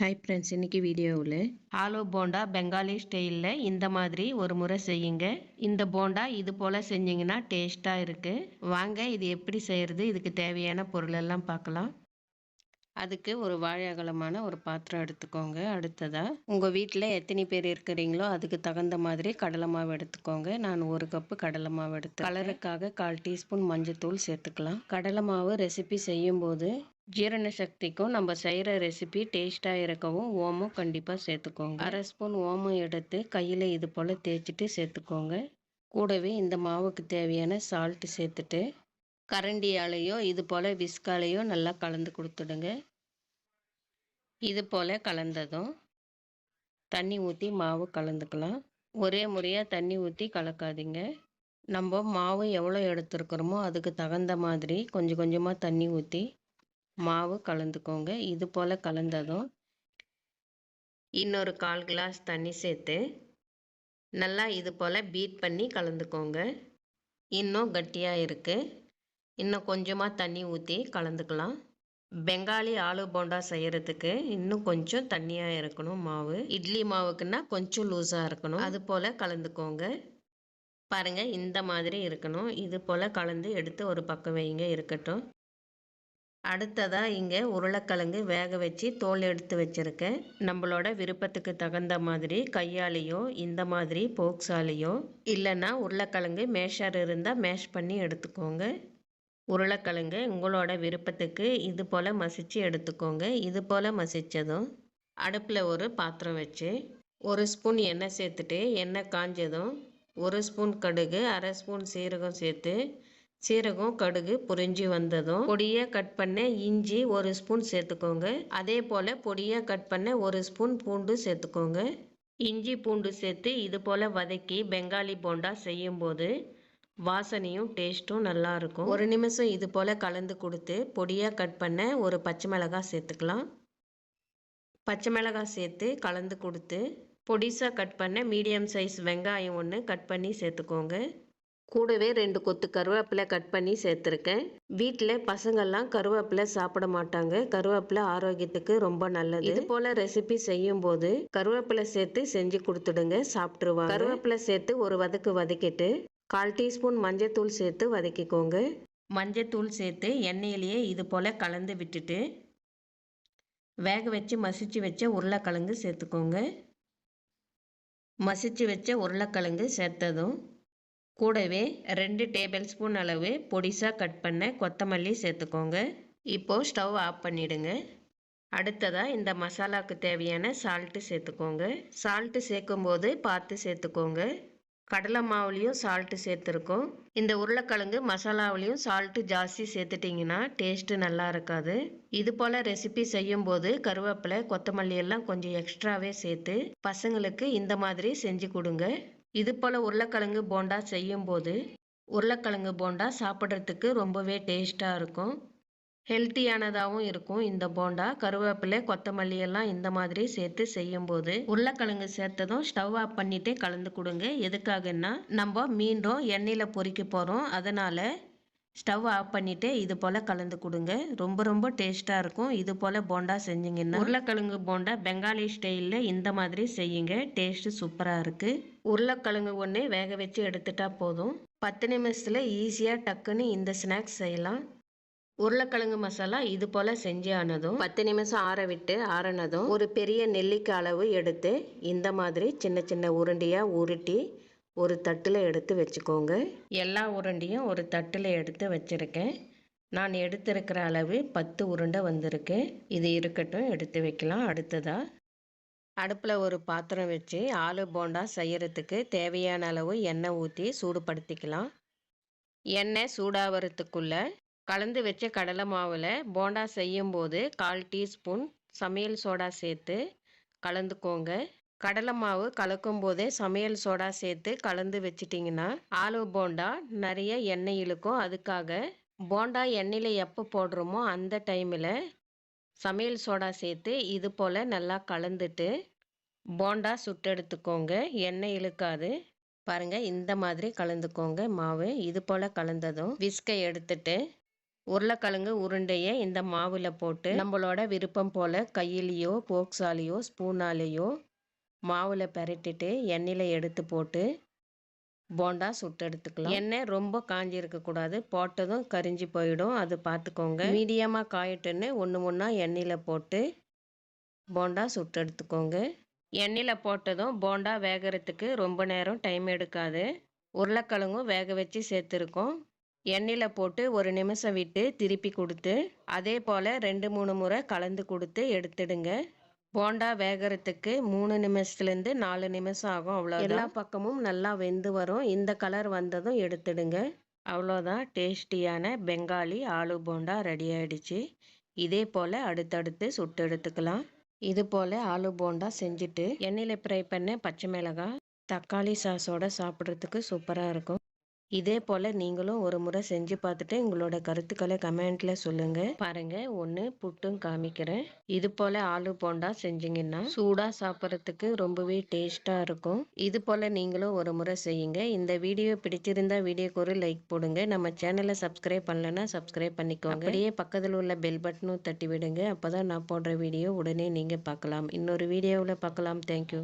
Hi friends இன்னைக்கு வீடியோவில் ஆலு போண்டா பெங்காலி ஸ்டைலில் இந்த மாதிரி ஒரு முறை செய்யுங்க. இந்த போண்டா இது போல் செஞ்சிங்கன்னா டேஸ்ட்டாக இருக்குது வாங்க இது எப்படி செய்கிறது இதுக்கு தேவையான பொருளெல்லாம் பார்க்கலாம். அதுக்கு ஒரு வாழை அகலமான ஒரு பாத்திரம் எடுத்துக்கோங்க. அடுத்ததாக உங்கள் வீட்டில் எத்தனை பேர் இருக்கிறீங்களோ அதுக்கு தகுந்த மாதிரி கடலை மாவு எடுத்துக்கோங்க. நான் ஒரு கப்பு கடலை மாவு எடுத்து கலருக்காக கால் டீஸ்பூன் மஞ்சத்தூள் சேர்த்துக்கலாம். கடலை மாவு ரெசிபி செய்யும்போது ஜீரண சக்திக்கும் நம்ம செய்கிற ரெசிபி டேஸ்ட்டாக இருக்கவும் ஓமம் கண்டிப்பாக சேர்த்துக்கோங்க. அரை ஸ்பூன் ஓமம் எடுத்து கையில் இது போல் தேய்ச்சிட்டு சேர்த்துக்கோங்க. கூடவே இந்த மாவுக்கு தேவையான சால்ட்டு சேர்த்துட்டு கரண்டியாலேயோ இது போல் விஸ்காலேயோ நல்லா கலந்து கொடுத்துடுங்க. இது போல் கலந்ததும் தண்ணி ஊற்றி மாவு கலந்துக்கலாம். ஒரே முறையாக தண்ணி ஊற்றி கலக்காதீங்க. நம்ம மாவு எவ்வளோ எடுத்துருக்குறோமோ அதுக்கு தகுந்த மாதிரி கொஞ்சம் கொஞ்சமாக தண்ணி ஊற்றி மாவு கலந்துக்கோங்க. இது போல் கலந்ததும் இன்னொரு கால் கிளாஸ் தண்ணி சேர்த்து நல்லா இது போல் பீட் பண்ணி கலந்துக்கோங்க. இன்னும் கட்டியாக இருக்குது இன்னும் கொஞ்சமாக தண்ணி ஊற்றி கலந்துக்கலாம். பெங்காலி ஆலு போண்டா செய்கிறதுக்கு இன்னும் கொஞ்சம் தண்ணியாக இருக்கணும் மாவு. இட்லி மாவுக்குன்னா கொஞ்சம் லூஸாக இருக்கணும். அது போல் கலந்துக்கோங்க. பாருங்கள் இந்த மாதிரி இருக்கணும். இது போல் கலந்து எடுத்து ஒரு பக்கம் வைங்க இருக்கட்டும். அடுத்ததாக இங்கே உருளைக்கிழங்கு வேக வச்சு தோல் எடுத்து வச்சுருக்கேன். நம்மளோட விருப்பத்துக்கு தகுந்த மாதிரி கையாலேயோ இந்த மாதிரி போக்ஸாலேயோ இல்லைன்னா உருளைக்கிழங்கு மேஷர் இருந்தால் மேஷ் பண்ணி எடுத்துக்கோங்க. உருளைக்கிழங்கு உங்களோட விருப்பத்துக்கு இது போல் மசித்து எடுத்துக்கோங்க. இது போல் மசித்ததும் அடுப்பில் ஒரு பாத்திரம் வச்சு ஒரு ஸ்பூன் எண்ணெய் சேர்த்துட்டு எண்ணெய் காஞ்சதும் ஒரு ஸ்பூன் கடுகு அரை ஸ்பூன் சீரகம் சேர்த்து சீரகம் கடுகு புரிஞ்சு வந்ததும் பொடியாக கட் பண்ண இஞ்சி ஒரு ஸ்பூன் சேர்த்துக்கோங்க. அதே போல் பொடியாக கட் பண்ண ஒரு ஸ்பூன் பூண்டு சேர்த்துக்கோங்க. இஞ்சி பூண்டு சேர்த்து இது போல் வதக்கி பெங்காலி போண்டா செய்யும்போது வாசனையும் டேஸ்ட்டும் நல்லாயிருக்கும் ஒரு நிமிஷம் இது போல் கலந்து கொடுத்து பொடியாக கட் பண்ண ஒரு பச்சை மிளகாய் சேர்த்துக்கலாம். பச்சை மிளகாய் சேர்த்து கலந்து கொடுத்து பொடிசாக கட் பண்ண மீடியம் சைஸ் வெங்காயம் ஒன்று கட் பண்ணி சேர்த்துக்கோங்க. கூடவே ரெண்டு கொத்து கருவேப்பிலை கட் பண்ணி சேர்த்துருக்கேன். வீட்டில் பசங்கள்லாம் கருவேப்பிலை சாப்பிட மாட்டாங்க. கருவேப்பிலை ஆரோக்கியத்துக்கு ரொம்ப நல்லது. இது போல ரெசிபி செய்யும் போது கருவேப்பிலை சேர்த்து செஞ்சு கொடுத்துடுங்க சாப்பிட்ருவாங்க கருவேப்பிலை சேர்த்து ஒரு வதக்கு வதக்கிட்டு கால் டீஸ்பூன் மஞ்சத்தூள் சேர்த்து வதக்கிக்கோங்க. மஞ்சத்தூள் சேர்த்து எண்ணெயிலேயே இது போல் கலந்து விட்டுட்டு வேக வச்சு மசிச்சு வச்ச உருளைக்கிழங்கு சேர்த்துக்கோங்க. மசிச்சு வச்ச உருளைக்கிழங்கு சேர்த்ததும் கூடவே ரெண்டு டேபிள் ஸ்பூன் அளவு பொடிசாக கட் பண்ண கொத்தமல்லி சேர்த்துக்கோங்க. இப்போது ஸ்டவ் ஆஃப் பண்ணிவிடுங்க அடுத்ததாக இந்த மசாலாவுக்கு தேவையான சால்ட்டு சேர்த்துக்கோங்க. சால்ட்டு சேர்க்கும்போது பார்த்து சேர்த்துக்கோங்க. கடலை மாவுலேயும் சால்ட்டு சேர்த்துருக்கோம். இந்த உருளைக்கிழங்கு மசாலாவிலையும் சால்ட்டு ஜாஸ்தி சேர்த்துட்டிங்கன்னா டேஸ்ட்டு நல்லா இருக்காது. இது போல் ரெசிபி செய்யும்போது கருவேப்பிலை கொத்தமல்லி எல்லாம் கொஞ்சம் எக்ஸ்ட்ராவே சேர்த்து பசங்களுக்கு இந்த மாதிரி செஞ்சு கொடுங்க. இது போல் உருளைக்கிழங்கு போண்டா செய்யும்போது உருளைக்கிழங்கு போண்டா சாப்பிட்றதுக்கு ரொம்பவே டேஸ்ட்டாக இருக்கும். ஹெல்த்தியானதாகவும் இருக்கும் இந்த போண்டா. கருவேப்பிலை கொத்தமல்லி எல்லாம் இந்த மாதிரி சேர்த்து செய்யும்போது உருளைக்கிழங்கு சேர்த்ததும் ஸ்டவ் ஆஃப் பண்ணிவிட்டு கலந்து கொடுங்க. எதுக்காகன்னா நம்ம மீண்டும் எண்ணெயில் பொறிக்க போகிறோம் அதனால் ஸ்டவ் ஆஃப் பண்ணிவிட்டு இது போல் கலந்து கொடுங்க. ரொம்ப ரொம்ப டேஸ்ட்டாக இருக்கும். இது போல் போண்டா செஞ்சிங்கன்னா உருளைக்கிழங்கு போண்டா பெங்காலி ஸ்டைலில் இந்த மாதிரி செய்யுங்க. டேஸ்ட்டு சூப்பராக இருக்குது உருளைக்கிழங்கு ஒன்று வேக வச்சு எடுத்துட்டா போதும். பத்து நிமிஷத்தில் ஈஸியாக டக்குன்னு இந்த ஸ்நாக்ஸ் செய்யலாம். உருளைக்கிழங்கு மசாலா இது போல் செஞ்சு ஆனதும் பத்து நிமிஷம் ஆற விட்டு ஆறினதும் ஒரு பெரிய நெல்லிக்காய் அளவு எடுத்து இந்த மாதிரி சின்ன சின்ன உருண்டையாக உருட்டி ஒரு தட்டில் எடுத்து வச்சுக்கோங்க. எல்லா உருண்டையும் ஒரு தட்டில் எடுத்து வச்சுருக்கேன். நான் எடுத்திருக்கிற அளவு பத்து உருண்டை வந்திருக்கு. இது இருக்கட்டும் எடுத்து வைக்கலாம். அடுத்ததாக அடுப்பில் ஒரு பாத்திரம் வச்சு ஆலு போண்டா செய்கிறதுக்கு தேவையான அளவு எண்ணெய் ஊற்றி சூடுபடுத்திக்கலாம். எண்ணெய் சூடாகிறதுக்குள்ளே கலந்து வச்ச கடலை மாவில் போண்டா செய்யும்போது கால் டீஸ்பூன் சமையல் சோடா சேர்த்து கலந்துக்கோங்க. கடலை மாவு கலக்கும் போதே சமையல் சோடா சேர்த்து கலந்து வச்சிட்டிங்கன்னா ஆலு போண்டா நிறைய எண்ணெய் இழுக்கும். அதுக்காக போண்டா எண்ணெயில் எப்போ போடுறோமோ அந்த டைமில் சமையல் சோடா சேர்த்து இது போல் நல்லா கலந்துட்டு போண்டா சுட்டெடுத்துக்கோங்க எண்ணெய் இழுக்காது. பாருங்கள் இந்த மாதிரி கலந்துக்கோங்க மாவு. இது போல் கலந்ததும் விஸ்கை எடுத்துட்டு உருளைக்கிழங்கு உருண்டையை இந்த மாவில் போட்டு நம்மளோட விருப்பம் போல் கையிலையோ போக்ஸாலேயோ ஸ்பூனாலேயோ மாவில் பெரட்டிட்டு எண்ணெயில் எடுத்து போட்டு போண்டா சுட்டு எடுத்துக்கலாம். எண்ணெய் ரொம்ப காஞ்சி இருக்கக்கூடாது போட்டதும் கரிஞ்சு போயிடும். அது பார்த்துக்கோங்க மீடியமாக காயட்டுன்னு ஒன்று ஒன்றா எண்ணெயில் போட்டு போண்டா சுட்டு எடுத்துக்கோங்க. எண்ணெயில் போட்டதும் போண்டா வேகிறதுக்கு ரொம்ப நேரம் டைம் எடுக்காது. உருளைக்கிழங்கும் வேக வச்சு சேர்த்துருக்கோம். எண்ணெயில் போட்டு ஒரு நிமிஷம் விட்டு திருப்பி கொடுத்து அதே போல் ரெண்டு மூணு முறை கலந்து கொடுத்து எடுத்துடுங்க. போண்டா வேகிறதுக்கு மூணு நிமிஷத்துலேருந்து நாலு நிமிஷம் ஆகும் அவ்வளோ எல்லா பக்கமும் நல்லா வெந்து வரும். இந்த கலர் வந்ததும் எடுத்துடுங்க. அவ்வளோதான் டேஸ்டியான பெங்காலி ஆலு போண்டா ரெடி ஆயிடுச்சு. இதே போல் அடுத்தடுத்து சுட்டு எடுத்துக்கலாம். இது போல் ஆலு போண்டா செஞ்சுட்டு எண்ணெயில் ஃப்ரை பண்ண பச்சை மிளகாய் தக்காளி சாஸோட சாப்பிட்றதுக்கு சூப்பராக இருக்கும். இதே போல் நீங்களும் ஒரு முறை செஞ்சு பார்த்துட்டு உங்களோட கருத்துக்களை கமெண்ட்டில் சொல்லுங்கள் பாருங்கள் ஒன்று புட்டும் காமிக்கிறேன். இது போல் ஆலு போண்டா செஞ்சிங்கன்னா சூடாக சாப்பிட்றதுக்கு ரொம்பவே டேஸ்ட்டாக இருக்கும். இது போல் நீங்களும் ஒரு முறை செய்யுங்க. இந்த வீடியோ பிடிச்சிருந்தா வீடியோக்கு ஒரு லைக் போடுங்க. நம்ம சேனலை சப்ஸ்கிரைப் பண்ணலன்னா சப்ஸ்கிரைப் பண்ணிக்கோங்க. அப்படியே பக்கத்தில் உள்ள பெல் பட்டனும் தட்டி விடுங்க. அப்போ தான் நான் போடுற வீடியோ உடனே நீங்கள் பார்க்கலாம். இன்னொரு வீடியோவில் பார்க்கலாம். தேங்க்யூ